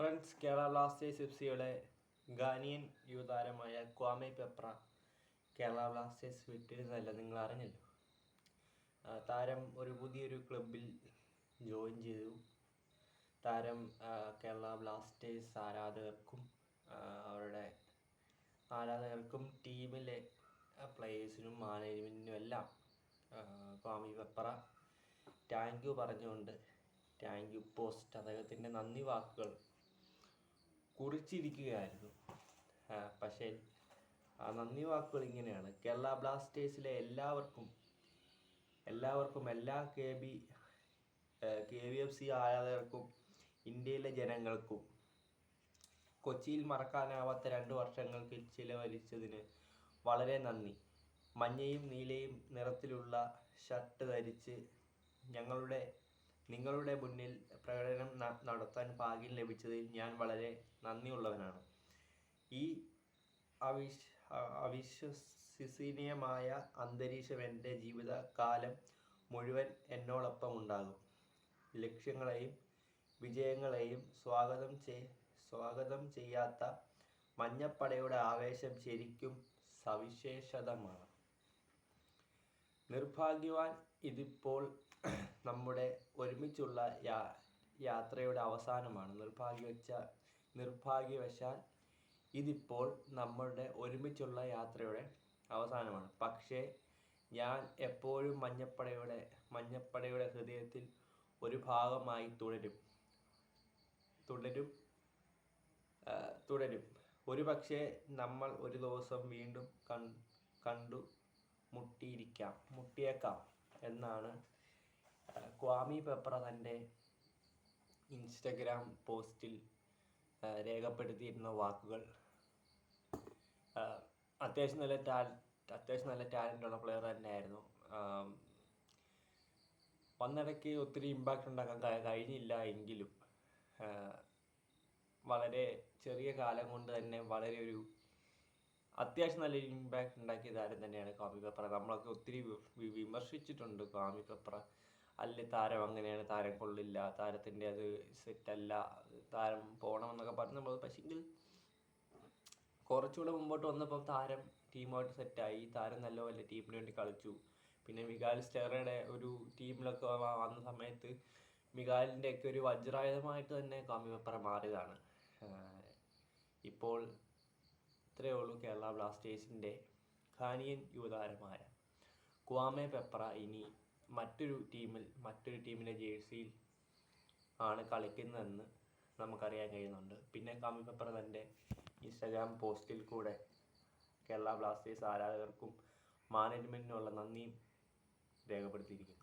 Friends Kerala Blasters F സിയുടെ Ghanaian യുവതാരമായ Kwame Peprah Kerala Blasters വിട്ടിരുന്നല്ല നിങ്ങൾ അറിഞ്ഞല്ലോ താരം ഒരു പുതിയൊരു ക്ലബിൽ ജോയിൻ ചെയ്തു. താരം കേരള ബ്ലാസ്റ്റേഴ്സ് ആരാധകർക്കും അവരുടെ ആരാധകർക്കും ടീമിലെ പ്ലേയേഴ്സിനും മാനേജ്മെന്റിനും എല്ലാം ക്വാമി പെപ്ര താങ്ക് യു പറഞ്ഞുകൊണ്ട് താങ്ക് യു പോസ്റ്റ് അദ്ദേഹത്തിന്റെ നന്ദി വാക്കുകൾ കുറിച്ചിരിക്കുകയായിരുന്നു. പക്ഷേ ആ നന്ദി വാക്കുകൾ ഇങ്ങനെയാണ്. കേരള ബ്ലാസ്റ്റേഴ്സിലെ എല്ലാവർക്കും എല്ലാവർക്കും എല്ലാ K B K V F C ആരാധകർക്കും ഇന്ത്യയിലെ ജനങ്ങൾക്കും കൊച്ചിയിൽ മറക്കാനാവാത്ത രണ്ട് വർഷങ്ങൾക്ക് ചിലവഴിച്ചതിന് വളരെ നന്ദി. മഞ്ഞയും നീലയും നിറത്തിലുള്ള ഷർട്ട് ധരിച്ച് ഞങ്ങളുടെ നിങ്ങളുടെ മുന്നിൽ പ്രകടനം നടത്താൻ ഭാഗ്യം ലഭിച്ചതിൽ ഞാൻ വളരെ നന്ദിയുള്ളവനാണ്. ഈ അവിശ് അവിശ്വസനീയമായ അന്തരീക്ഷം എന്റെ ജീവിതകാലം മുഴുവൻ എന്നോടൊപ്പം ഉണ്ടാകും. ലക്ഷ്യങ്ങളെയും വിജയങ്ങളെയും സ്വാഗതം ചെയ് സ്വാഗതം ചെയ്യാത്ത മഞ്ഞപ്പടയുടെ ആവേശം ശരിക്കും സവിശേഷതമാണ്. നിർഭാഗ്യവാൻ ഇതിപ്പോൾ നമ്മുടെ ഒരുമിച്ചുള്ള യാ യാത്രയുടെ അവസാനമാണ്. നിർഭാഗ്യവച്ച നിർഭാഗ്യവശാൽ ഇതിപ്പോൾ നമ്മളുടെ ഒരുമിച്ചുള്ള യാത്രയുടെ അവസാനമാണ്. പക്ഷേ ഞാൻ എപ്പോഴും മഞ്ഞപ്പടയുടെ മഞ്ഞപ്പടയുടെ ഹൃദയത്തിൽ ഒരു ഭാഗമായി തുടരും. തുടരും തുടരും. ഒരു പക്ഷേ നമ്മൾ ഒരു ദിവസം വീണ്ടും കൺ കണ്ടു മുട്ടിയിരിക്കാം മുട്ടിയേക്കാം എന്നാണ് ക്വാമി പെപ്ര തന്റെ ഇൻസ്റ്റഗ്രാം പോസ്റ്റിൽ രേഖപ്പെടുത്തിയിരുന്ന വാക്കുകൾ. അത്യാവശ്യം നല്ല ടാ അത്യാവശ്യം നല്ല ടാലന്റ് ഉള്ള പ്ലെയർ തന്നെയായിരുന്നു. വന്നിടയ്ക്ക് ഒത്തിരി ഇമ്പാക്റ്റ് ഉണ്ടാക്കാൻ കഴിഞ്ഞില്ല എങ്കിലും വളരെ ചെറിയ കാലം കൊണ്ട് തന്നെ വളരെ ഒരു അത്യാവശ്യം നല്ലൊരു ഇമ്പാക്റ്റ് ഉണ്ടാക്കിയ താരം തന്നെയാണ് കാമി പെപ്ര നമ്മളൊക്കെ ഒത്തിരി വിമർശിച്ചിട്ടുണ്ട് കാമി പെപ്ര അല്ലെ താരം അങ്ങനെയാണ് താരം കൊള്ളില്ല താരത്തിന്റെ അത് സെറ്റല്ല താരം പോകണമെന്നൊക്കെ പറഞ്ഞ് നമ്മൾ പക്ഷെങ്കിൽ കുറച്ചുകൂടെ മുമ്പോട്ട് വന്നപ്പോൾ താരം ടീമായിട്ട് സെറ്റായി താരം നല്ലപോലെ ടീമിന് വേണ്ടി കളിച്ചു. പിന്നെ മികാൽ സ്റ്റെറയുടെ ഒരു ടീമിലൊക്കെ വന്ന സമയത്ത് മികാലിന്റെ ഒക്കെ ഒരു വജ്രായുധമായിട്ട് തന്നെ കാമി പേപ്പറ മാറിയതാണ് ഇപ്പോൾ ഇത്രയേ ഉള്ളൂ കേരള ബ്ലാസ്റ്റേഴ്സിന്റെ ഖാനിയൻ യുവതാരമായ ക്വാമെ പെപ്ര ഇനി മറ്റൊരു ടീമിൽ മറ്റൊരു ടീമിന്റെ ജേഴ്സിയിൽ ആണ് കളിക്കുന്നതെന്ന് നമുക്കറിയാൻ കഴിയുന്നുണ്ട്. പിന്നെ കാമി പെപ്പർ തന്റെ ഇൻസ്റ്റാഗ്രാം പോസ്റ്റിൽ കൂടെ കേരള ബ്ലാസ്റ്റേഴ്സ് ആരാധകർക്കും മാനേജ്മെന്റിനുള്ള നന്ദിയും രേഖപ്പെടുത്തിയിരിക്കുന്നു.